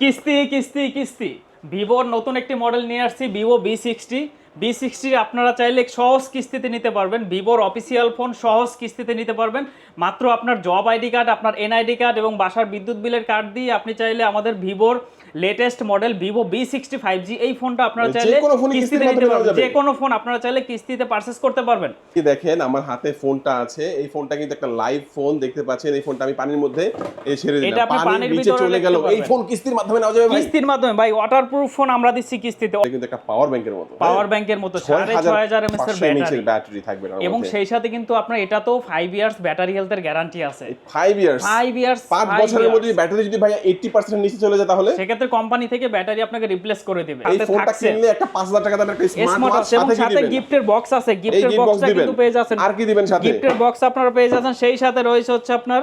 কিস্তি কিস্তি কিস্তি। ভিভোর নতুন একটি মডেল নিয়ে আসছি, Vivo V sixty V sixty আপনারা চাইলে সহজ কিস্তিতে নিতে পারবেন। ভিভোর অফিসিয়াল ফোন সহজ কিস্তিতে নিতে পারবেন। মাত্র আপনার জব আইডি কার্ড আপনার এনআইডি কার্ড এবং বাসার বিদ্যুৎ বিলের কার্ড দিয়ে আপনি চাইলে আমাদের ভিভোর latest model Vivo V sixty five G এই ফোনটা আপনারা চাইলে কিস্তিতে নিতে পারবেন। যে কোনো ফোন আপনারা চাইলে কিস্তিতে পারচেস করতে পারবেন। কি দেখেন আমার হাতে ফোনটা আছে। এই ফোনটা কিন্তু একটা লাইভ ফোন দেখতে পাচ্ছেন। এই ফোনটা আমি পানির মধ্যে এই ছেড়ে এটা দিলাম আপনি পানির নিচে ভিতরে চলে গেল। এই ফোন কিস্তির মাধ্যমে নেওয়া যাবে ভাই। কিস্তির মাধ্যমে ভাই ওয়াটারপ্রুফ ফোন আমরা দিচ্ছি কিস্তিতে। এটা কিন্তু একটা পাওয়ার ব্যাংকের মতো। পাওয়ার ব্যাংকের মতো। সাড়ে ছয় হাজার এমএস এর ব্যাটারি ব্যাটারি থাকবে এবং সেই সাথে কিন্তু আপনার এটা তো ফাইভ ইয়ার্স ব্যাটারি হেলথের গ্যারান্টি আছে। 5 ইয়ার্স ফাইভ ইয়ার্স পাঁচ বছরের মধ্যে ব্যাটারি যদি ভাই 80% নিচে চলে যায় তাহলে? সেক্ষেত্রে কোম্পানি থেকে ব্যাটারি আপনাকে রিপ্লেস করে দিবে। এই ফোনটা কিনলে একটা 5000 টাকা দামের একটা স্মার্ট ওয়াচ সাথে সাথে গিফটের বক্স আছে। গিফটের বক্সটা কিন্তু পেয়ে যাচ্ছেন। আর কি দিবেন সাথে? গিফটের বক্স আপনারা পেয়ে যাচ্ছেন। সেই সাথে রয়েছে হচ্ছে আপনার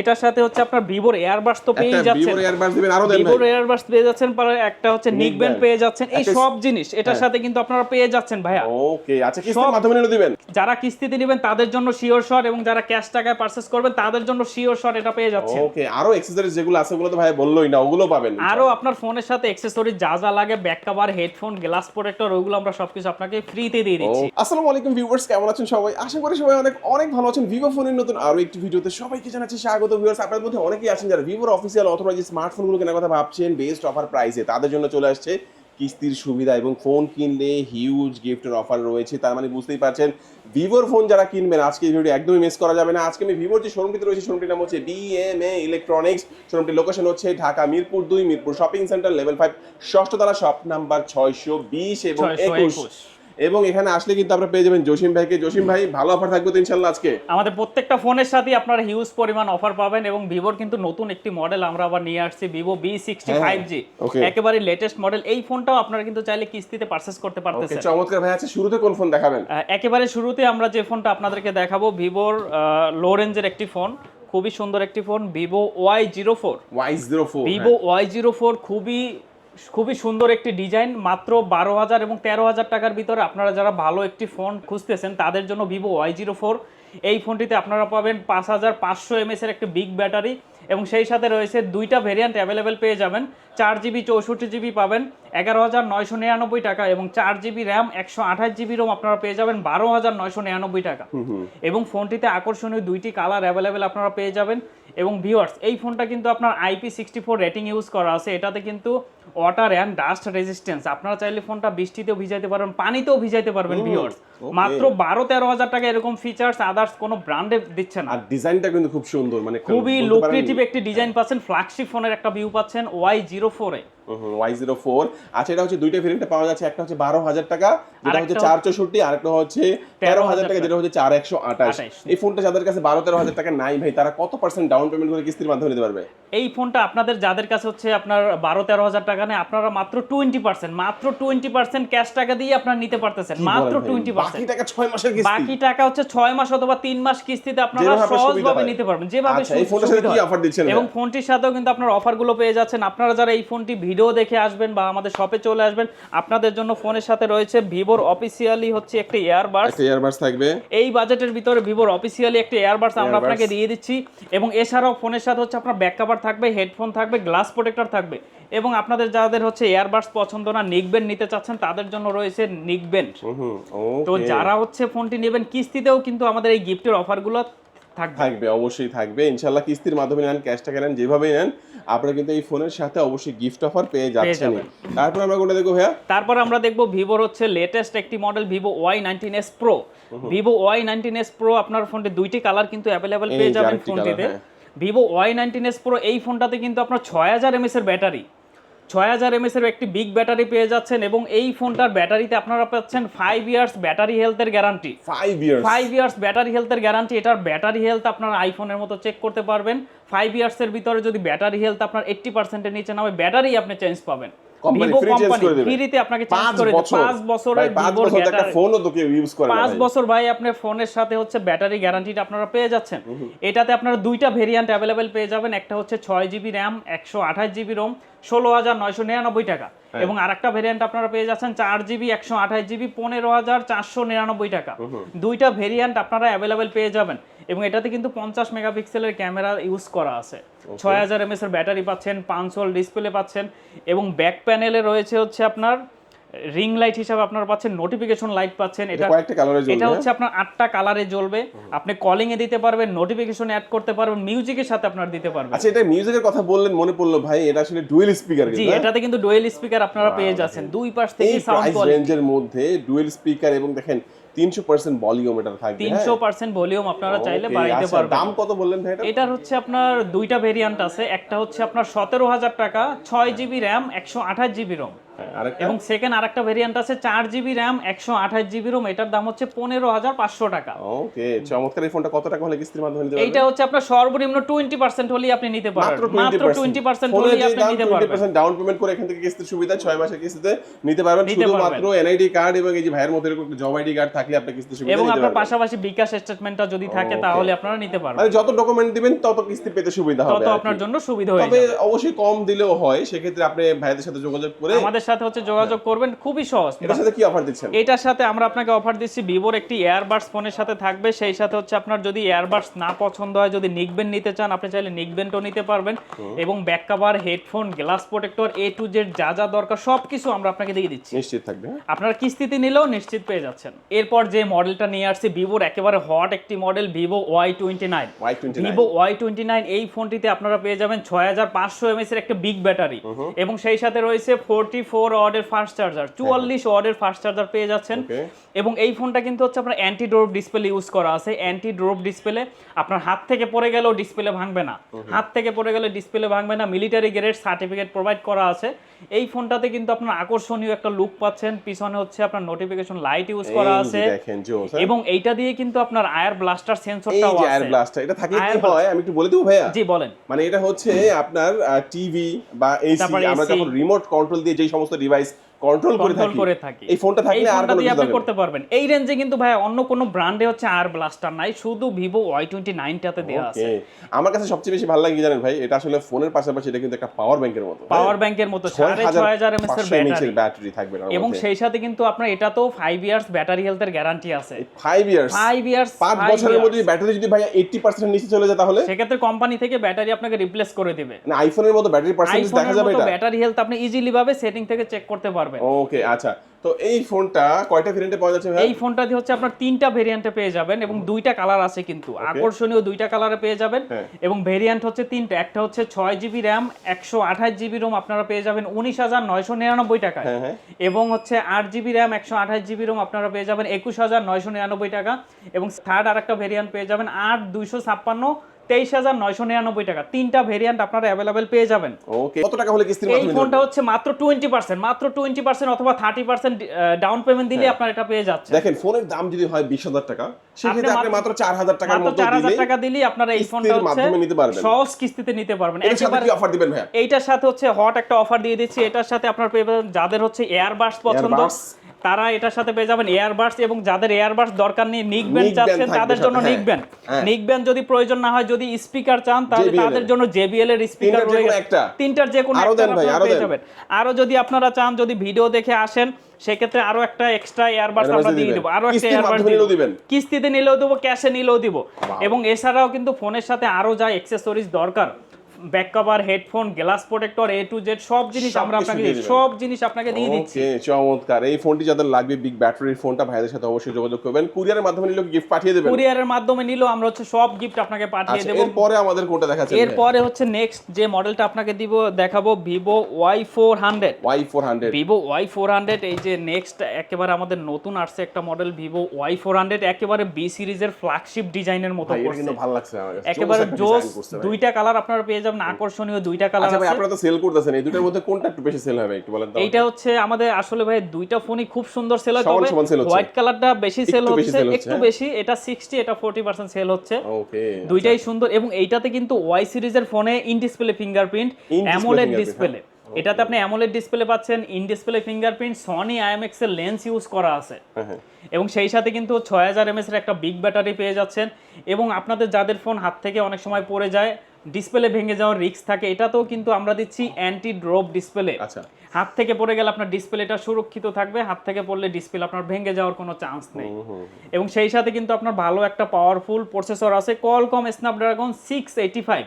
এটার সাথে হচ্ছে আপনার ভিভোর এয়ারবাস তো পেয়ে যাচ্ছেন। ভিভোর এয়ারবাস পেয়ে যাচ্ছেন পরে একটা হচ্ছে নিক ব্যান্ড পেয়ে যাচ্ছেন। এই সব জিনিস এটার সাথে কিন্তু আপনারা পেয়ে যাচ্ছেন ভাইয়া। ওকে আচ্ছা কিস্তির মাধ্যমে নিলে দিবেন? যারা কিস্তিতে নেবেন তাদের জন্য শিওর শট এবং যারা ক্যাশ টাকায় পারচেস করবেন তাদের জন্য শিওর শট এটা পেয়ে যাচ্ছে ওকে আরও অ্যাকসেসরিজ যেগুলো আছে ওগুলো তো ভাই বললোই না ওগুলো পাবেন। আরও আপনার ফোনের সাথে অ্যাকসেসরি যা যা লাগে back cover headphone glass protector ওগুলো আমরা সবকিছু আপনাকে ফ্রিতে দিয়ে দিচ্ছি। আসসালামু আলাইকুম ভিউয়ার্স কেমন আছেন সবাই? আশা করি সবাই অনেক অনেক ভালো আছেন। ভিভো ফোনের নতুন আরও একটি ভিডিওতে সবাইকে জানাচ্ছি স্বাগত। ভিউয়ার্স আপনাদের মধ্যে অনেকেই আছেন যারা ভিভোর অফিসিয়াল অথবা যে স্মার্টফোনগুলো কেনার কথা ভাবছেন বেস্ট অফার প্রাইসে তাদের জন্য চলে আসছে কিস্তির সুবিধা এবং ফোন কিনলে হিউজ গিফটের অফার রয়েছে। তার মানে বুঝতেই পারছেন ভিভোর ফোন যারা কিনবেন আজকে ভিডিও একদমই মিস করা যাবে না। আজকে আমি ভিভোর যে শোরুমটিতে রয়েছে শোরুমটির নাম হচ্ছে বিএমএ ইলেকট্রনিক্স শোরুমটির লোকেশন হচ্ছে ঢাকা মিরপুর দুই Mirpur shopping centre level five ষষ্ঠ ষষ্ঠতলা শপ নাম্বার ছয়শো বিশ এবং 621 একুশ। এবং এখানে আসলে কিন্তু আপনারা পেয়ে যাবেন জসিম ভাইকে। জসিম ভাই ভালো অফার থাকবে তো ইনশাল্লাহ আজকে? আমাদের প্রত্যেকটা ফোনের সাথে আপনারা হিউজ পরিমাণ অফার পাবেন এবং ভিভোর কিন্তু নতুন একটি মডেল আমরা আবার নিয়ে আসছি Vivo V sixty five G একেবারে লেটেস্ট মডেল এই ফোনটাও আপনারা কিন্তু চাইলে কিস্তিতে পারচেস করতে ওকে পারতেছেন। চমৎকার ভাই আছে শুরুতে কোন ফোন দেখাবেন? একেবারে শুরুতে আমরা যে ফোনটা আপনাদেরকে দেখাবো ভিভোর লো রেঞ্জের একটি ফোন খুবই সুন্দর একটি phone Vivo Y zero four Y zero four Vivo Y zero four খুবই খুবই সুন্দর একটি ডিজাইন, মাত্র বারো হাজার এবং তেরো হাজার টাকার ভিতরে আপনারা যারা ভালো একটি ফোন খুঁজতেছেন, তাদের জন্য ভিভো ওয়াই জিরো ফোর। এই ফোনটিতে আপনারা পাবেন পাঁচ হাজার পাঁচশো এমএসের একটি বিগ ব্যাটারি এবং সেই সাথে রয়েছে দুইটা ভেরিয়েন্ট অ্যাভেলেবেল পেয়ে যাবেন। চার জিবি চৌষট্টি জিবি পাবেন এগারো হাজার নয়শো নিরানব্বই টাকা এবং চার জিবি র্যাম একশো আঠাশ জিবি রোম আপনারা পেয়ে যাবেন বারো হাজার নয়শো নিরানব্বই টাকা। এবং ফোনটিতে আকর্ষণীয় দুইটি কালার অ্যাভেলেবেল আপনারা পেয়ে যাবেন। এবং ভিউয়ার্স এই ফোনটা কিন্তু আপনার IP sixty four rating use করা আছে। এটাতে কিন্তু ওয়াটার অ্যান্ড ডাস্ট রেজিস্ট্যান্স আপনারা চাইলে ফোনটা বৃষ্টিতেও ভিজাইতে পারবেন পানিতেও ভিজাইতে পারবেন ভিউয়ার্স মাত্র বারো তেরো হাজার টাকা এরকম ফিচার্স আদার্স কোনো ব্র্যান্ডে দিচ্ছে না। আর ডিজাইনটা কিন্তু খুব সুন্দর মানে খুবই বলতে পারেন- একটি ডিজাইন পাচ্ছেন ফ্ল্যাগশিপ ফোনের একটা ভিউ পাচ্ছেন ওয়াই জিরো ফোরে ওয়াই জিরো ফোর আচ্ছা এটা হচ্ছে দুইটা ভেরিয়েন্টে পাওয়া যাচ্ছে। একটা হচ্ছে বারো হাজার টাকা যেটা হচ্ছে আরেকটা চার চৌষট্টি আর একটা হচ্ছে তেরো হাজার টাকা যেটা হচ্ছে চার একশো আঠাশ। এই ফোনটা যাদের কাছে বারো তেরো হাজার টাকা নাই ভাই তারা কত পার্সেন্ট ডাউন পেমেন্ট করে কিস্তির মাধ্যমে নিতে পারবে? এই ফোনটা আপনাদের যাদের কাছে হচ্ছে আপনার বারো তেরো হাজার টাকা নেই আপনারা মাত্র টোয়েন্টি পার্সেন্ট মাত্র টোয়েন্টি পার্সেন্ট ক্যাশ টাকা দিয়ে আপনারা নিতে পারতেছেন। মাত্র টোয়েন্টি পার্সেন্ট টাকা ছয় মাসের কিস্তি। বাকি টাকা হচ্ছে ছয় মাস অথবা তিন মাস কিস্তিতে আপনারা সহজভাবে নিতে পারবেন যেভাবে আচ্ছা, এবং? ফোনটির সাথেও কিন্তু আপনার অফারগুলো পেয়ে যাচ্ছেন। আপনারা যারা এই ফোনটি ভিডিও দেখে আসবেন বা আমাদের শপে চলে আসবেন। আপনাদের জন্য ফোনের সাথে রয়েছে ভিভোর অফিসিয়ালি হচ্ছে একটি ইয়ারবাডস একটা ইয়ারবাডস থাকবে। এই বাজেটের ভিতরে ভিভোর অফিসিয়ালি একটা এয়ারবাডস আমরা। আপনাকে দিয়ে দিচ্ছি। এবং এছাড়াও ফোনের সাথে হচ্ছে আপনার ব্যাক কভার থাকবে হেডফোন থাকবে গ্লাস প্রোটেক্টর থাকবে। এবং আপনাদের যাদের হচ্ছে এয়ারবাডস পছন্দ না নিকবেন নিতে চাচ্ছেন তাদের জন্য রয়েছে নিকবেন তো যারা হচ্ছে ফোনটি নেবেন কিস্তিতেও কিন্তু আমাদের এই গিফটের অফারগুলো থাকবে। অবশ্যই থাকবে। ইনশাল্লাহ কিস্তির মাধ্যমে নেন ক্যাশ টাকা নেন যেভাবেই নেন আপনারা কিন্তু এই ফোনের সাথে অবশ্যই গিফট অফার পেয়ে যাচ্ছেন তারপর আমরা কোনটা দেখব ভাইয়া? তারপর আমরা দেখব ভিভোর হচ্ছে লেটেস্ট একটি model Vivo Y nineteen S pro Vivo Y nineteen S pro আপনার ফোনটি দুইটি কালার কিন্তু অ্যাভেলেবেল পেয়ে যাবেন ফোনটিতে। হ্যাঁ। Vivo Y nineteen S pro এই ফোনটাতে কিন্তু আপনার ছয় হাজার এমএস এর ব্যাটারি ছয় হাজার এমএস এর একটি বিগ ব্যাটারি পেয়ে যাচ্ছেন এবং এই ফোনটার ব্যাটারিতে আপনারা পাচ্ছেন ফাইভ ইয়ার্স ব্যাটারি হেলথের guarantee five years five years battery হেলথের গ্যারান্টি এটার ব্যাটারি হেলথ আপনারা আইফোনের মতো চেক করতে পারবেন। ফাইভ ইয়ার্সের ভিতরে যদি ব্যাটারি হেলথ আপনার এইট্টি পার্সেন্টের নিচে নামে ব্যাটারি আপনি চেঞ্জ পাবেন। Company ভিভো free change করে দেবে। ফ্রিতে আপনাকে চেঞ্জ পাঁচ করে দেবে। বছর। বছরের ভাই, পাঁচ ভিভোর একটা ফোনও তো কেউ ইউজ করে না বছর ভাই আপনার ফোনের সাথে হচ্ছে ব্যাটারি গ্যারান্টিটা আপনারা পেয়ে যাচ্ছেন। এটাতে আপনারা দুইটা ভেরিয়েন্ট অ্যাভেলেবেল পেয়ে যাবেন। একটা হচ্ছে ছয় জিবি র্যাম একশো আঠাশ জিবি রোম ষোলো হাজার নয়শো নিরানব্বই টাকা। হ্যাঁ। এবং আরেকটা ভেরিয়েন্ট আপনারা পেয়ে যাচ্ছেন চার জিবি একশো আঠাশ জিবি পনেরো হাজার চারশো নিরানব্বই টাকা। দুইটা ভেরিয়েন্ট আপনারা অ্যাভেলেবেল পেয়ে যাবেন। এবং এটাতে কিন্তু পঞ্চাশ মেগাপিক্সেলের ক্যামেরা ইউজ করা আছে। ছয় হাজার এমএস এর ব্যাটারি পাচ্ছেন পাঁচশোল ডিসপ্লে পাচ্ছেন এবং ব্যাক প্যানেলে রয়েছে হচ্ছে আপনার রিং লাইট হিসাবে আপনারা পাচ্ছেন নোটিফিকেশন লাইট পাচ্ছেন। এটা এটা কয়েকটা কালারে এটা হচ্ছে আপনার আটটা কালারে জ্বলবে। আপনি কলিং এ দিতে পারবেন নোটিফিকেশন অ্যাড করতে পারবেন মিউজিকের সাথে আপনার দিতে পারবেন। আচ্ছা এটা মিউজিকের কথা বললেন মনে পড়ল ভাই এটা আসলে ডুয়েল স্পিকার জি এটাতে কিন্তু ডুয়েল স্পিকার আপনারা পেয়ে যাচ্ছেন। দুই পাশ থেকে সাউন্ড কোয়ালিটি রেঞ্জের মধ্যে ডুয়েল স্পিকার এবং দেখেন তিনশো পার্সেন্ট ভলিউম এটা থাকবে হ্যাঁ? তিনশো পার্সেন্ট ভলিউম আপনারা চাইলে বাড়াইতে পারবেন। দাম কত বললেন ভাই এটা? এটার হচ্ছে আপনার দুইটা ভেরিয়েন্ট আছে একটা হচ্ছে আপনার সতেরো হাজার টাকা ছয় জিবি র্যাম একশো আঠাশ জিবি রোম এবং সেকেন্ড আরেকটা ভেরিয়েন্ট আছে চার জিবি র্যাম একশো আঠাশ জিবি রোম এটার দাম হচ্ছে পনেরো হাজার পাঁচশো টাকা। ওকে চমৎকার এই ফোনটা কত টাকা হলে কিস্তির মাধ্যমে নিতে এইটা হচ্ছে আপনার সর্বনিম্ন টোয়েন্টি পার্সেন্ট হলেই আপনি নিতে পারবেন। মাত্র টোয়েন্টি পার্সেন্ট হলেই আপনি নিতে পারবেন। ডাউন পেমেন্ট করে এখান থেকে কিস্তির সুবিধা ছয় মাসের কিস্তিতে নিতে পারবেন। শুধুমাত্র এনআইডি কার্ড এবং এই যে ভাইয়ের এরকম জব আইডি কার্ড থাকলে আপনি কিস্তির সুবিধা এবং আপনার পাশাপাশি বিকাশ স্টেটমেন্টটা যদি থাকে তাহলে আপনারা নিতে পারবেন। মানে যত ডকুমেন্ট দিবেন তত কিস্তি পেতে সুবিধা হবে তত আপনার জন্য সুবিধা হয়ে তবে অবশ্যই কম দিলেও হয় সেক্ষেত্রে আপনি ভাইদের সাথে যোগাযোগ করে আমাদের সাথে হচ্ছে যোগাযোগ করবেন খুবই সহজ। এটার সাথে কি অফার দিচ্ছেন? এটার সাথে আমরা আপনাকে অফার দিচ্ছি ভিভোর একটি এয়ারবাডস ফোনের সাথে থাকবে। সেই সাথে হচ্ছে আপনার যদি এয়ারবাডস না পছন্দ হয় যদি নিকবেন নিতে চান আপনি চাইলে নিকবেনটাও নিতে পারবেন। এবং back cover headphone glass protector A to Z যা যা দরকার সব কিছু আমরা আপনাকে দিয়ে দিচ্ছি। নিশ্চিত থাকবে হ্যাঁ? আপনারা কিস্তিতে নিলেও নিশ্চিত পেয়ে যাচ্ছেন। এরপর যে মডেলটা নিয়ে আসছি ভিভোর একেবারে হট একটি model Vivo Y twenty nine Y29 Vivo Y twenty nine এই ফোনটিতে আপনারা পেয়ে যাবেন ছয় হাজার পাঁচশো এমএস এর একটা বিগ ব্যাটারি এবং সেই সাথে রয়েছে ফোরটি ফোর ওয়ার্ডের ফাস্ট চার্জার চুয়াল্লিশ ওয়ার্ডের ফাস্ট চার্জার পেয়ে যাচ্ছেন। এবং এই ফোনটা কিন্তু হচ্ছে আপনার অ্যান্টি ড্রপ ডিসপ্লে ইউজ করা আছে। অ্যান্টি ড্রপ ডিসপ্লে আপনার হাত থেকে পড়ে গেলেও ডিসপ্লে ভাঙবে না। হাত থেকে পড়ে গেলে ডিসপ্লে ভাঙবে না। মিলিটারি গ্রেড সার্টিফিকেট প্রোভাইড করা আছে। এই ফোনটাতে কিন্তু আপনার আকর্ষণীয় একটা লুক পাচ্ছেন। পিছনে হচ্ছে আপনার নোটিফিকেশন লাইট ইউজ করা আছে। হ্যাঁ? এবং এইটা দিয়ে কিন্তু আপনার আয়ার ব্লাস্টার সেন্সরটাও আছে। ব্লাস্টার এটা থাকলে কি হয়? আমি একটু বলে দেবো ভাইয়া? জি বলেন। মানে এটা হচ্ছে আপনার টিভি বা এসি আমরা যখন রিমোট কন্ট্রোল দিয়ে যেই সমস্ত ডিভাইস কন্ট্রোল করে থাকি। করে থাকি। এই ফোনটা থাকলে আর কোনো আপনি করতে পারবেন। এই রেঞ্জে কিন্তু ভাই অন্য কোনো ব্র্যান্ডে হচ্ছে আর ব্লাস্টার নাই শুধু ভিভো ওয়াই টোয়েন্টি নাইনটাতে দেওয়া আছে। আমার কাছে সবচেয়ে বেশি ভালো লাগে জানেন ভাই এটা আসলে ফোনের পাশাপাশি এটা কিন্তু একটা পাওয়ার ব্যাংকের মতো। পাওয়ার ব্যাংকের মতো সাড়ে ছয় হাজার এমএস এর ব্যাটারি থাকবে এবং সেই সাথে কিন্তু আপনার এটাতেও ফাইভ ইয়ার্স ব্যাটারি হেলথের গ্যারান্টি আছে। ফাইভ ইয়ার্স ফাইভ ইয়ার্স পাঁচ বছরের মধ্যে ব্যাটারি যদি ভাই এইটটি পার্সেন্ট নিচে চলে যায় তাহলে? সেক্ষেত্রে কোম্পানি থেকে ব্যাটারি আপনাকে রিপ্লেস করে দিবে। মানে আইফোনের মতো ব্যাটারি পার্সেন্টেজ দেখা যাবে এটা। ব্যাটারি হেলথ আপনি ইজিলি ভাবে সেটিং থেকে চেক করতে পারবেন। ওকে আচ্ছা। তো এই ফোনটা কয়টা ভেরিয়েন্টে পাওয়া যাচ্ছে এই ফোনটা দিয়ে হচ্ছে আপনার তিনটা ভেরিয়েন্টে পেয়ে যাবেন এবং দুইটা কালার আছে কিন্তু। আকর্ষণীয় দুইটা কালারে পেয়ে যাবেন হ্যাঁ। এবং ভেরিয়েন্ট হচ্ছে তিনটা। একটা হচ্ছে ছয় জিবি র্যাম একশো আঠাশ জিবি রোম আপনারা পেয়ে যাবেন উনিশ হাজার নয়শো নিরানব্বই টাকায়। হ্যাঁ হ্যাঁ। এবং হচ্ছে আট জিবি র্যাম একশো আঠাশ জিবি রোম আপনারা পেয়ে যাবেন একুশ হাজার নয়শো নিরানব্বই টাকা। এবং থার্ড আর একটা ভেরিয়েন্ট পেয়ে যাবেন আট দুইশো ছাপ্পান্ন তেইশ হাজার নয়শো নিরানব্বই টাকা। তিনটা ভেরিয়েন্ট আপনারা অ্যাভেলেবেল পেয়ে যাবেন। ওকে কত টাকা হলে কিস্তির এই ফোনটা হচ্ছে মাত্র টোয়েন্টি পার্সেন্ট মাত্র টোয়েন্টি পার্সেন্ট অথবা থার্টি পার্সেন্ট ডাউন পেমেন্ট দিলে আপনার এটা পেয়ে যাচ্ছে দেখেন ফোনের দাম যদি হয় বিশ হাজার টাকা সেক্ষেত্রে আপনি মাত্র- চার হাজার টাকার মাত্র মতো চার হাজার টাকা দিলেই আপনারা এই ফোনটা মাধ্যমে নিতে পারবেন। সহজ কিস্তিতে নিতে পারবেন। এর সাথে কি অফার দিবেন ভাইয়া? এইটার সাথে হচ্ছে হট একটা অফার দিয়ে দিচ্ছি। এটার সাথে আপনার পেয়ে যাদের হচ্ছে এয়ারবাস পছন্দ। তারা এটার সাথে পেয়ে যাবেন এয়ারবাস এবং যাদের এয়ারবাস দরকার নেই নিক ব্যান্ড চাচ্ছেন তাদের জন্য নিক। ব্যান্ড। নিক ব্যান্ড যদি প্রয়োজন না হয় যদি স্পিকার চান তাহলে তাদের জন্য জেবিএল এর স্পিকার তিনটার যে কোনো তিনটার যে কোনো আরও একটা পেয়ে যাবেন। আরও যদি আপনারা চান যদি ভিডিও দেখে আসেন সেক্ষেত্রে আরও একটা এক্সট্রা এয়ারবাস আমরা দিয়ে। দেবো। আরও একটা এয়ারবাস নিলেও দিবেন। কিস্তিতে নিলেও দেবো ক্যাশে নিলেও দিব। এবং এছাড়াও কিন্তু ফোনের সাথে আরও যা অ্যাক্সেসরিজ দরকার back cover headphone glass protector A to Z সব জিনিস আমরা আপনাকে। সব জিনিস আপনাকে দিয়ে দিচ্ছি। চমৎকার। এই ফোনটি যাদের লাগবে বিগ ব্যাটারির ফোনটা ভাইদের সাথে অবশ্যই যোগাযোগ করবেন। কুরিয়ারের মাধ্যমে নিলে গিফট পাঠিয়ে দেবেন। কুরিয়ারের মাধ্যমে নিলেও আমরা হচ্ছে সব গিফট আপনাকে পাঠিয়ে আচ্ছা দেবো। এরপরে আমাদের কোনটা দেখাচ্ছেন? এরপরে হচ্ছে নেক্সট যে মডেলটা আপনাকে দিব দেখাবো Vivo Y four hundred Y four hundred Vivo Y four hundred এই যে নেক্সট একেবারে আমাদের নতুন আসছে একটা model Vivo Y four hundred একেবারে বি সিরিজের ফ্ল্যাগশিপ ডিজাইনের মতো ভালো লাগছে আমার একেবারে জোস। দুইটা কালার আপনারা পেয়ে যাবেন। আকর্ষণীয় দুইটা কালার আচ্ছা ভাই আছে। আপনারা তো সেল করতেছেন এই দুটার মধ্যে কোনটা একটু বেশি সেল হবে একটু বলেন তো এইটা হচ্ছে আমাদের আসলে ভাই দুইটা ফোনই খুব সুন্দর সেল হয় তবে। হোয়াইট কালারটা বেশি সেল হচ্ছে একটু হ্যাঁ। বেশি এটা 60 এটা 40% সেল হচ্ছে। ওকে দুইটাই সুন্দর এবং এইটাতে কিন্তু ওয়াই সিরিজের ফোনে in display fingerprint AMOLED display এটাতে আপনি অ্যামোলেড ডিসপ্লে পাচ্ছেন in display fingerprint Sony IMX এর লেন্স ইউজ করা আছে। হ্যাঁ হ্যাঁ। এবং সেই সাথে কিন্তু ছয় হাজার এমএস এর একটা বিগ ব্যাটারি পেয়ে যাচ্ছেন। এবং আপনাদের যাদের ফোন হাত থেকে অনেক সময় পড়ে যায় ডিসপ্লে ভেঙে যাওয়ার রিস্ক থাকে এটাতেও কিন্তু আমরা দিচ্ছি অ্যান্টি ড্রপ ডিসপ্লে আচ্ছা। হাত থেকে পড়ে গেলে আপনার ডিসপ্লেটা সুরক্ষিত থাকবে হাত থেকে পড়লে ডিসপ্লে আপনার ভেঙে যাওয়ার কোনো চান্স নেই। এবং সেই সাথে কিন্তু আপনার ভালো একটা পাওয়ারফুল প্রসেসর আছে Qualcomm Snapdragon six eighty five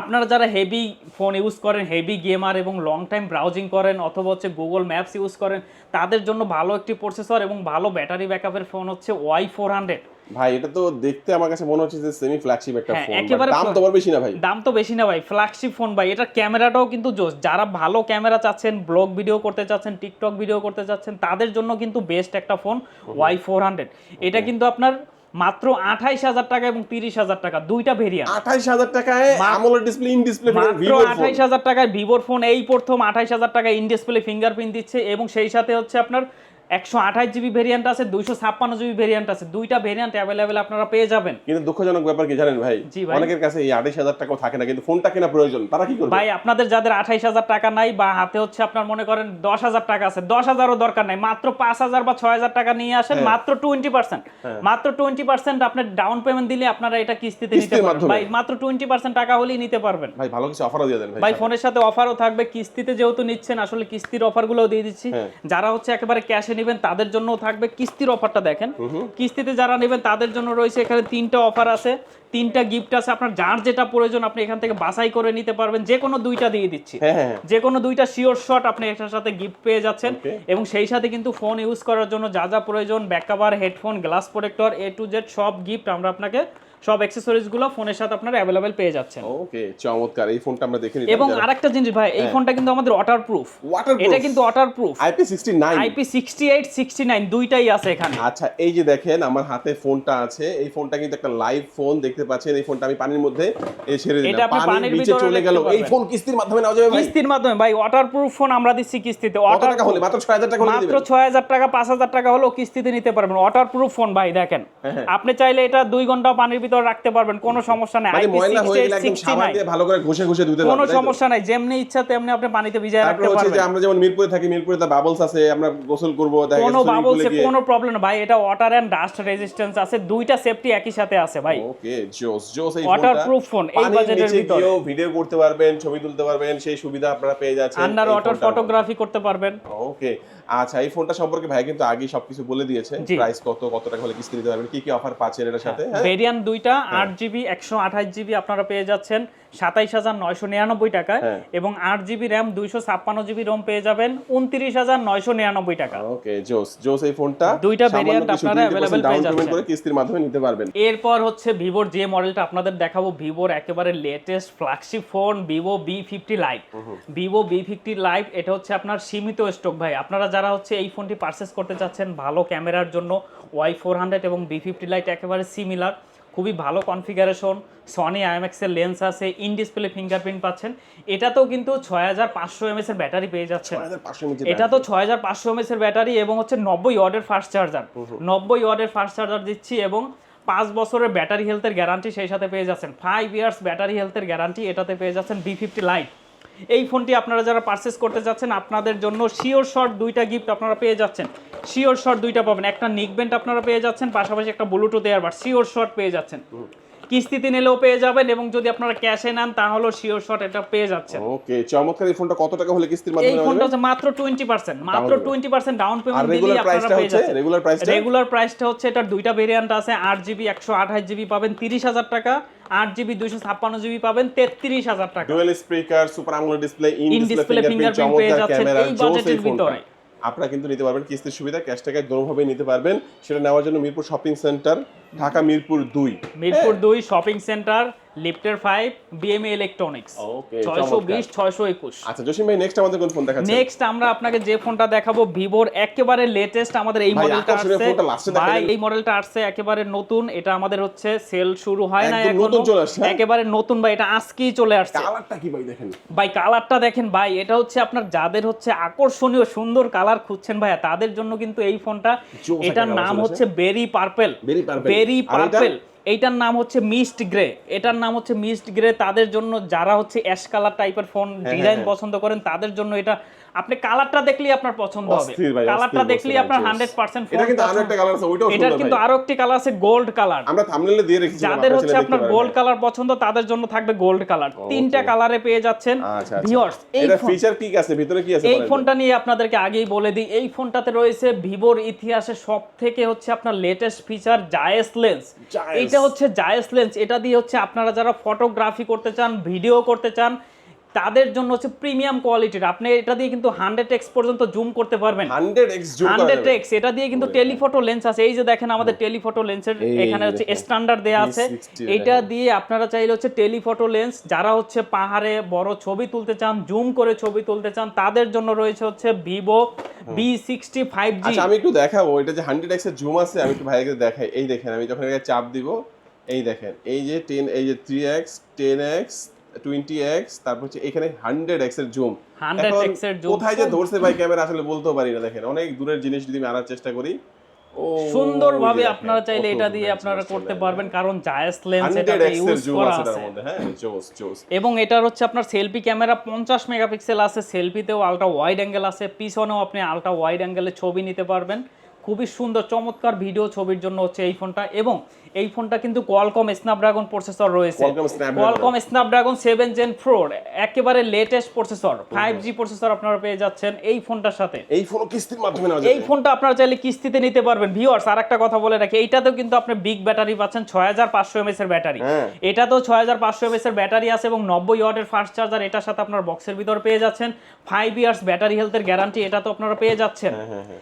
আপনারা যারা হেভি ফোন ইউজ করেন হেভি গেমার এবং লং টাইম ব্রাউজিং করেন অথবা হচ্ছে গুগল ম্যাপস ইউজ করেন তাদের জন্য ভালো একটি প্রসেসর এবং ভালো ব্যাটারি ব্যাকআপের ফোন হচ্ছে ওয়াই ফোর হান্ড্রেড ভাই এটা তো দেখতে আমার কাছে মনে হচ্ছে যে সেমি ফ্ল্যাগশিপ একটা হ্যাঁ, ফোন একেবারে দাম তো বেশি না ভাই। দাম তো বেশি না ভাই ফ্ল্যাগশিপ ফোন ভাই এটা ক্যামেরাটাও কিন্তু জোস। যারা ভালো ক্যামেরা চাচ্ছেন ব্লগ ভিডিও করতে চাচ্ছেন টিকটক ভিডিও করতে চাচ্ছেন তাদের জন্য কিন্তু বেস্ট একটা ফোন ওয়াই ফোর হান্ড্রেড এটা কিন্তু আপনার মাত্র আঠাইশ হাজার টাকা এবং তিরিশ হাজার টাকা দুইটা ভেরিয়েন্ট আঠাইশ হাজার টাকায় আমলের ডিসপ্লে ইন ডিসপ্লে মাত্র আঠাইশ হাজার টাকায় ভিভোর ফোন এই প্রথম আঠাইশ হাজার টাকা ইন ডিসপ্লে ফিঙ্গারপ্রিন্ট দিচ্ছে এবং সেই সাথে হচ্ছে আপনার একশো আঠাশ জিবি ভেরিয়েন্ট আছে দুইশো ছাপ্পান্ন জিবি ভেরিয়েন্ট আছে দুইটা ভেরিয়েন্ট অ্যাভেলেবেল আপনারা পেয়ে যাবেন। কিন্তু দুঃখজনক ব্যাপার কি জানেন ভাই? অনেকের কাছে এই আঠাইশ হাজার টাকাও থাকে না কিন্তু ফোনটা কেনা প্রয়োজন তারা কি করবে? ভাই আপনাদের যাদের আঠাইশ হাজার টাকা নাই বা হাতে হচ্ছে আপনার মনে করেন দশ হাজার টাকা আছে দশ হাজারও দরকার নাই মাত্র পাঁচ হাজার বা ছয় হাজার টাকা নিয়ে আসেন হ্যাঁ। মাত্র টোয়েন্টি পার্সেন্ট। মাত্র টোয়েন্টি পার্সেন্ট আপনার ডাউন পেমেন্ট দিলে আপনারা এটা কিস্তিতে নিতে পারবেন। ভাই মাত্র টোয়েন্টি পার্সেন্ট টাকা হলেই নিতে পারবেন। ভাই ভালো কিছু অফারও দিয়ে দেন ভাই ভাই ফোনের সাথে অফারও থাকবে কিস্তিতে যেহেতু নিচ্ছেন আসলে কিস্তির অফারগুলোও দিয়ে দিচ্ছি। হ্যাঁ। যারা হচ্ছে একেবারে ক্যাশে নেবেন তাদের জন্য থাকবে। কিস্তির অফারটা দেখেন। কিস্তিতে যারা নেবেন তাদের জন্য রয়েছে এখানে তিনটা অফার আছে। তিনটা গিফট আছে। আপনার যার যেটা প্রয়োজন আপনি এখান থেকে বাছাই করে নিতে পারবেন। যে কোনো দুইটা দিয়ে দিচ্ছি। হ্যাঁ হ্যাঁ। যে কোনো দুইটা শিওর শট আপনি এটার সাথে গিফট পেয়ে যাচ্ছেন। এবং সেই সাথে কিন্তু ফোন ইউজ করার জন্য যা যা প্রয়োজন back cover headphone glass protector A to Z সব গিফট আমরা আপনাকে সব অ্যাক্সেসরিজগুলো ফোনের সাথে আপনারা অ্যাভেলেবেল পেয়ে যাচ্ছেন। ওকে চমৎকার এই ফোনটা আমরা দেখে নিলাম এবং আরেকটা জিনিস ভাই এই ফোনটা কিন্তু আমাদের ওয়াটার প্রুফ এটা কিন্তু waterproof IP sixty nine IP sixty eight sixty nine দুইটাই আছে এখানে। আচ্ছা এই যে দেখেন আমার হাতে ফোনটা আছে। এই ফোনটা কিন্তু একটা লাইভ ফোন দেখতে পাচ্ছেন? এই ফোনটা আমি পানির মধ্যে এই ছেড়ে এটা দিলাম আপনি পানির নিচে ভিতরে চলে গেল। এই ফোন কিস্তির মাধ্যমে নেওয়া যাবে ভাই? কিস্তির মাধ্যমে ভাই ওয়াটার প্রুফ ফোন আমরা দিচ্ছি কিস্তিতে। ওয়াটার টাকা হলে? মাত্র ছয় হাজার টাকা হলে মাত্র দিবেন। ছয় হাজার টাকা পাঁচ হাজার টাকা হলেও কিস্তিতে নিতে পারবেন। ওয়াটার প্রুফ ফোন ভাই দেখেন। হ্যাঁ। আপনি চাইলে এটা দুই ঘণ্টা পানির ভিতর রাখতে পারবেন কোনো সমস্যা নেই। মানে ভালো করে ঘষে ঘষে ধুতে কোনো? সমস্যা নাই যেমনি ইচ্ছা তেমনি আপনি পানিতে ভিজায় রাখতে যে পারবেন। আমরা যেমন মিরপুরে থাকি মিরপুরে তো বাবলস আছে আমরা গোসল করব কোনো বাবলসে কোনো প্রবলেম ভাই এটা ওয়াটার এন্ড ডাস্ট রেজিস্ট্যান্স আছে দুইটা সেফটি একই সাথে আছে ভাই। ওকে জোস জোস এই Waterproof phone, এই বাজেটের ভিতরে। ভিডিও করতে পারবেন ছবি তুলতে পারবেন সেই সুবিধা আপনারা পেয়ে যাচ্ছেন আন্ডার ওয়াটার ফটোগ্রাফি করতে পারবেন। ওকে আচ্ছা এই ফোনটা সম্পর্কে ভাই কিন্তু আগে সবকিছু বলে দিয়েছে। প্রাইস কত কত টাকা হলে কিস্তি নিতে পারবেন কি কি অফার পাচ্ছেন এটার সাথে? হ্যাঁ। ভেরিয়েন্ট দুইটা আট জিবি একশো আঠাশ জিবি আপনারা পেয়ে যাচ্ছেন। সাতাইশ হাজার নয়শো নিরানব্বই টাকায় হ্যাঁ। এবং আট জিবি র্যাম দুইশো ছাপ্পান্ন জিবি রোম পেয়ে যাবেন। উনত্রিশ হাজার নয়শো নিরানব্বই টাকা। ওকে জোস জোস এই ফোনটা দুইটা কিছু আপনারা 20% available down পেয়ে যাচ্ছেন। করে কিস্তির মাধ্যমে নিতে পারবেন। এরপর হচ্ছে ভিভোর যে মডেলটা আপনাদের দেখাবো ভিভোর একেবারে latest flagship phone Vivo V fifty lite Vivo V fifty lite এটা হচ্ছে আপনার সীমিত স্টক ভাই। আপনারা যারা হচ্ছে এই ফোনটি পারচেস করতে চাচ্ছেন ভালো ক্যামেরার জন্য ওয়াই ফোর হান্ড্রেড এবং বি ফিফটি লাইট একেবারে সিমিলার খুবই ভালো কনফিগারেশন সনি আইএমএক্স এর লেন্স আছে ইন ডিসপ্লে ফিঙ্গারপ্রিন্ট পাচ্ছেন। এটাতেও কিন্তু ছয় হাজার পাঁচশো এমএস এর ব্যাটারি পেয়ে যাচ্ছেন। এটা তো ছয় হাজার পাঁচশো এমএস এর ব্যাটারি এবং হচ্ছে নব্বই ওয়ার্ডের ফাস্ট চার্জার নব্বই ওয়ার্ডের ফাস্ট চার্জার দিচ্ছি এবং পাঁচ বছরের ব্যাটারি হেলথের গ্যারান্টি সেই সাথে পেয়ে যাচ্ছেন। ফাইভ ইয়ার্স ব্যাটারি হেলথের গ্যারান্টি এটাতে পেয়ে যাচ্ছেন বি ফিফটি লাইট এই ফোনটি আপনারা যারা পারচেস করতে যাচ্ছেন, আপনাদের জন্য শিওর শর্ট দুইটা গিফট আপনারা পেয়ে যাচ্ছেন। শিওর শর্ট দুইটা পাবেন। একটা নিকব্যান্ড আপনারা পেয়ে যাচ্ছেন, পাশাপাশি একটা ব্লুটুথ এয়ারবার শিওর শর্ট পেয়ে যাচ্ছেন। কিস্তিতে নিলেও পেয়ে যাবেন এবং যদি আপনারা ক্যাশে নেন তাহলেও শিওর শর্ট এটা পেয়ে যাচ্ছেন। ওকে চমৎকার এই ফোনটা কত টাকা হলে কিস্তির মাধ্যমে নেওয়া ফোনটা হচ্ছে মাত্র টোয়েন্টি পার্সেন্ট মাত্র Down twenty percent down payment দিলেই আপনারা পেয়ে যাচ্ছেন। রেগুলার প্রাইসটা রেগুলার প্রাইসটা হচ্ছে এটার দুইটা ভেরিয়েন্ট আছে আট জিবি একশো আঠাশ জিবি পাবেন তিরিশ হাজার টাকা। আট জিবি দুইশো ছাপ্পান্ন জিবি পাবেন তেত্রিশ হাজার টাকা। Dual speaker super AMOLED display in display fingerprint পেয়ে যাচ্ছেন এই বাজেটের ভিতরে। আপনারা কিন্তু নিতে পারবেন কিস্তির সুবিধা ক্যাশ টাকায় দোনোভাবেই নিতে পারবেন। সেটা নেওয়ার জন্য মিরপুর শপিং সেন্টার ঢাকা মিরপুর দুই। মিরপুর দুই শপিং সেন্টার লিফটের ফাইভ বিএমএ ইলেকট্রনিক্স বিশ ছয়শো একুশ। আচ্ছা জসিম ভাই নেক্সট আমাদের কোন ফোন দেখাচ্ছেন? নেক্সট আমরা আপনাকে যে ফোনটা দেখাবো ভিভোর একেবারে লেটেস্ট আমাদের এই মডেলটা আসছে। ভাই এই মডেলটা আসছে একেবারে নতুন এটা আমাদের হচ্ছে সেল শুরু হয় না এখনও। নতুন চলে আসছে, হ্যাঁ? একেবারে নতুন ভাই এটা আজকেই চলে আসছে। কালারটা কি ভাই দেখেন? ভাই কালারটা দেখেন ভাই এটা হচ্ছে আপনার যাদের হচ্ছে আকর্ষণীয় সুন্দর কালার খুঁজছেন ভাইয়া তাদের জন্য কিন্তু এই ফোনটা এটার নাম হচ্ছে বেরি পার্পেল। বেরি? পার্পেল এইটার নাম হচ্ছে মিস্ট গ্রে এটার নাম হচ্ছে মিস্ট গ্রে তাদের জন্য যারা হচ্ছে অ্যাশ কালার টাইপের ফোন ডিজাইন হ্যাঁ। পছন্দ করেন তাদের জন্য এটা আপনি কালারটা দেখলেই আপনার পছন্দ হবে। কালারটা দেখলেই আপনার ভাই, হান্ড্রেড পার্সেন্ট এটা কিন্তু আরও একটা কালার আছে ওইটাও সুন্দর কিন্তু আরও একটি কালার আছে গোল্ড কালার আমরা থাম্বনেলে দিয়ে রেখেছি যাদের হচ্ছে আপনার গোল্ড কালার পছন্দ তাদের জন্য থাকবে গোল্ড কালার তিনটা কালারে পেয়ে যাচ্ছেন আচ্ছা ভিউয়ার্স এই ফিচার কি আছে? ভিতরে কি আছে এই ফোনটা নিয়ে আপনাদেরকে আগেই বলে দিই এই ফোনটাতে রয়েছে ভিভোর ইতিহাসে সব থেকে হচ্ছে আপনার লেটেস্ট ফিচার জায়েস লেন্স। এটা হচ্ছে জায়েস লেন্স এটা দিয়ে হচ্ছে আপনারা যারা ফটোগ্রাফি করতে চান ভিডিও করতে চান তাদের জন্য হচ্ছে প্রিমিয়াম কোয়ালিটির আপনি এটা দিয়ে কিন্তু হান্ড্রেড এক্স পর্যন্ত জুম করতে পারবেন। 100x জুম হান্ড্রেড এক্স এটা দিয়ে কিন্তু টেলিফটো লেন্স আছে। এই যে দেখেন আমাদের টেলিফটো লেন্সের এখানে হচ্ছে স্ট্যান্ডার্ড দেওয়া আছে। এটা দিয়ে আপনারা চাইলে হচ্ছে টেলিফটো লেন্স যারা হচ্ছে পাহাড়ে বড় ছবি তুলতে চান জুম করে ছবি তুলতে চান তাদের জন্য রয়েছে হচ্ছে Vivo V sixty five G আচ্ছা আমি একটু দেখাবো। এটা যে 100x এর জুম আছে আমি একটু ভাইকে দেখাই। এই দেখেন আমি যখন এখানে চাপ দিব এই দেখেন এই যে টেন এই যে 3x 10x 20x তারপর হচ্ছে এখানে 100x এর জুম 100x এর zoom। কোথায় যে ধরছে ভাই ক্যামেরা আসলে বলতেও পারি না দেখেন। অনেক দূরের জিনিস যদি আমি আনার চেষ্টা করি সুন্দরভাবে আপনারা চাইলে এটা দিয়ে আপনারা করতে পারবেন কারণ জায়েস লেন্স এটা ইউজ করা আছে। হ্যাঁ এবং এটার হচ্ছে আপনার সেলফি ক্যামেরা পঞ্চাশ মেগাপিক্সেল আছে সেলফিতেও আলট্রা ওয়াইড অ্যাঙ্গেল আছে পিছনেও আপনি আলট্রা ওয়াইড অ্যাঙ্গেলে ছবি নিতে পারবেন। খুবই সুন্দর চমৎকার ভিডিও ছবির জন্য হচ্ছে এই ফোনটা এবং এই ফোনটা কিন্তু কোয়ালকম স্ন্যাপড্রাগন প্রসেসর রয়েছে। কোয়ালকম স্ন্যাপড্রাগন সেভেন জেন প্রোর একেবারে latest processor five G processor আপনারা পেয়ে যাচ্ছেন এই ফোনটার সাথে। এই ফোন কিস্তির মাধ্যমে এই ফোনটা আপনারা চাইলে কিস্তিতে নিতে পারবেন। ভিউয়ার্স আর একটা কথা বলে রাখি এইটাতেও কিন্তু আপনি বিগ ব্যাটারি পাচ্ছেন ছয় হাজার পাঁচশো এমএস এর ব্যাটারি হ্যাঁ। এটাতেও ছয় হাজার পাঁচশো এমএস এর ব্যাটারি আছে এবং নব্বই ওয়াটের ফাস্ট চার্জার এটার সাথে আপনার বক্সের ভিতর পেয়ে যাচ্ছেন। ফাইভ ইয়ার্স ব্যাটারি হেলথের গ্যারান্টি এটা তো আপনারা পেয়ে যাচ্ছেন। হ্যাঁ হ্যাঁ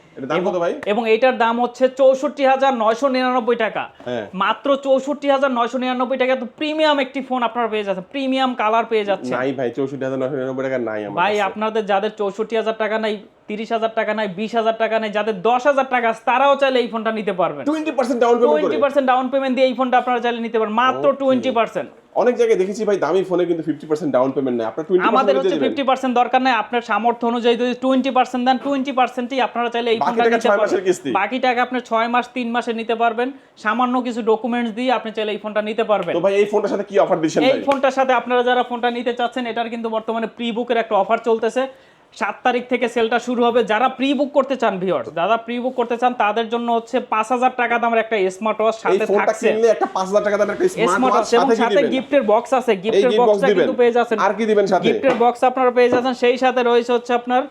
হ্যাঁ এটা দাম হচ্ছে চৌষট্টি হাজার নয়শো নিরানব্বই টাকা। হ্যাঁ। মাত্র চৌষট্টি হাজার নয়শো নিরানব্বই টাকা তো প্রিমিয়াম একটি ফোন আপনারা পেয়ে যাচ্ছেন। প্রিমিয়াম কালার পেয়ে যাচ্ছেন। নাই ভাই চৌষট্টি হাজার নশো নিরানব্বই টাকা নাই ভাই আপনাদের যাদের চৌষট্টি হাজার টাকা নাই তিরিশ হাজার টাকা নাই বিশ হাজার টাকা নাই যাদের দশ হাজার টাকা আছে, তারাও চাইলে এই ফোনটা নিতে পারবেন। 20% down payment twenty percent down payment দিয়ে এই ফোনটা আপনারা চাইলে নিতে পারেন মাত্র টোয়েন্টি পার্সেন্ট অনেক জায়গায় দেখেছি ভাই দামি ফোনে কিন্তু 50% ডাউন পেমেন্ট নেই আপনার 20% আমাদের হচ্ছে। ফিফটি পার্সেন্ট দরকার নাই। আপনার সামর্থ্য অনুযায়ী যদি টোয়েন্টি পার্সেন্ট দেন টোয়েন্টি পার্সেন্টই আপনারা চাইলে এই ফোনটা নিতে পারবেন। বাকি টাকা আপনি ছয় মাস তিন মাসে নিতে পারবেন। সামান্য কিছু ডকুমেন্টস দিয়ে আপনি চাইলে এই ফোনটা নিতে পারবেন। তো ভাই এই ফোনটার সাথে কি অফার দিচ্ছেন এই ফোনটার সাথে আপনারা যারা ফোনটা নিতে চাচ্ছেন এটার কিন্তু বর্তমানে প্রি বুকের একটা অফার চলতেছে। সাত তারিখ থেকে সেলটা শুরু হবে। যারা প্রি বুক করতে চান ভিউয়ার্স যারা প্রি বুক করতে চান তাদের জন্য হচ্ছে পাঁচ হাজার টাকা দামের একটা স্মার্ট ওয়াচ সাথে থাকছে। একটা পাঁচ হাজার টাকা দামের একটা স্মার্ট ওয়াচ এবং সাথে গিফটের বক্স আছে। গিফটের বক্স বক্সটা কিন্তু পেয়ে যাচ্ছেন। আর কি দিবেন সাথে? গিফটের বক্স আপনারা পেয়ে যাচ্ছেন। সেই সাথে রয়েছে হচ্ছে আপনার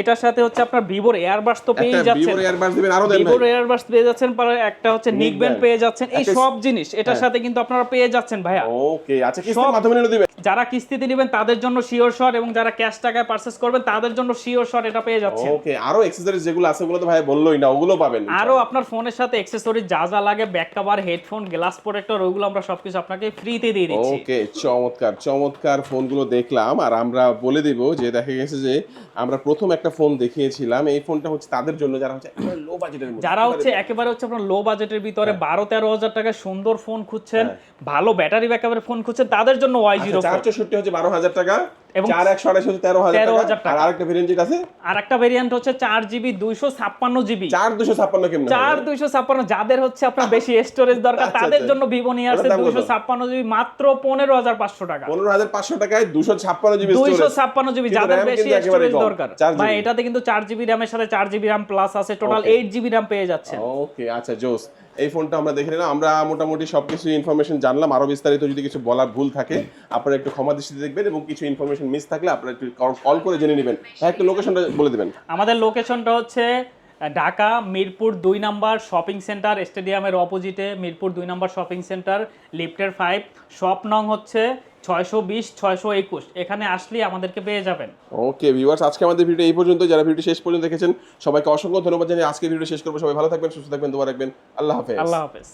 এটার সাথে হচ্ছে আপনার ভিভোর এয়ারবাস তো পেয়ে যাচ্ছেন। ভিভোর এয়ারবাস দিবেন আরও দেন ভিভোর এয়ারবাস পেয়ে যাচ্ছেন পরে একটা হচ্ছে নিক ব্যান্ড পেয়ে যাচ্ছেন এই সব জিনিস এটার সাথে কিন্তু আপনারা পেয়ে যাচ্ছেন ভাইয়া। ওকে আচ্ছা কিস্তির মাধ্যমে নিলে দিবেন। যারা কিস্তিতে নেবেন তাদের জন্য শিওর শট এবং যারা ক্যাশ টাকায় পারচেস করবেন তাদের জন্য শিওর শট এটা পেয়ে যাচ্ছেন। ওকে আরও অ্যাকসেসরিজ যেগুলো আছে ওগুলো তো ভাই বললোই না ওগুলো পাবেন। আরও আপনার ফোনের সাথে অ্যাক্সেসরি যা যা লাগে back cover headphone glass protector ওইগুলো আমরা সবকিছু আপনাকে ফ্রিতে দিয়ে দিচ্ছি। ওকে চমৎকার চমৎকার ফোনগুলো দেখলাম আর আমরা বলে দিব যে দেখা গেছে যে আমরা প্রথম একটা ফোন দেখিয়েছিলাম এই ফোনটা হচ্ছে তাদের জন্য যারা হচ্ছে লো বাজেটের মধ্যে। যারা হচ্ছে একেবারে হচ্ছে আপনার লো বাজেটের ভিতরে বারো তেরো হাজার টাকা সুন্দর ফোন খুঁজছেন ভালো ব্যাটারি ব্যাকআপের ফোন খুঁজছেন তাদের জন্য ওয়াই জিরো চার চৌষট্টি হচ্ছে বারো হাজার টাকা। এবং চার একশো আড়াইশো তেরো হাজার টাকা। আর আরেকটা ভেরিয়েন্ট আছে? আর একটা ভেরিয়েন্ট হচ্ছে চার জিবি দুইশো ছাপ্পান্ন জিবি চার দুশো ছাপ্পান্ন কেমন চার দুইশো ছাপ্পান্ন যাদের হচ্ছে আপনার বেশি স্টোরেজ দরকার আচ্ছা, তাদের আচ্ছা। জন্য ভিভো নিয়ে আসছে দুইশো ছাপ্পান্ন জিবি মাত্র পনেরো হাজার পাঁচশো টাকা। পনেরো হাজার পাঁচশো টাকায় দুশো ছাপ্পান্ন জিবি দুইশো ছাপ্পান্ন জিবি যাদের বেশি স্টোরেজ দরকার। 4 ভাই এটাতে কিন্তু চার জিবি র্যামের সাথে চার জিবি র্যাম প্লাস আছে টোটাল এইট জিবি র্যাম পেয়ে যাচ্ছে ওকে আচ্ছা জোস। এই ফোনটা আমরা দেখে নিলাম। আমরা মোটামুটি সব কিছু ইনফরমেশন জানলাম। আরও বিস্তারিত যদি কিছু বলার ভুল থাকে, আপনারা একটু ক্ষমা দৃষ্টিতে দেখবেন এবং কিছু ইনফরমেশন মিস থাকলে আপনারা একটু কল করে জেনে নেবেন। হ্যাঁ একটু লোকেশনটা বলে দেবেন। আমাদের লোকেশনটা হচ্ছে ঢাকা, মিরপুর দুই নাম্বার শপিং সেন্টার স্টেডিয়ামের অপোজিটে মিরপুর দুই নাম্বার শপিং সেন্টার লিফটের ফাইভ শপ নং হচ্ছে ছয়শো বিশ ছয়শো একুশ। এখানে আসলেই আমাদেরকে পেয়ে যাবেন। ওকে ভিউয়ার্স আজকে আমাদের ভিডিও এই পর্যন্ত যারা ভিডিও শেষ পর্যন্ত দেখেছেন সবাইকে অসংখ্য ধন্যবাদ জানিয়ে আজকে ভিডিও শেষ করব। সবাই ভালো থাকবেন সুস্থ থাকবেন দোয়া রাখবেন। আল্লাহ হাফেজ। আল্লাহ হাফেজ।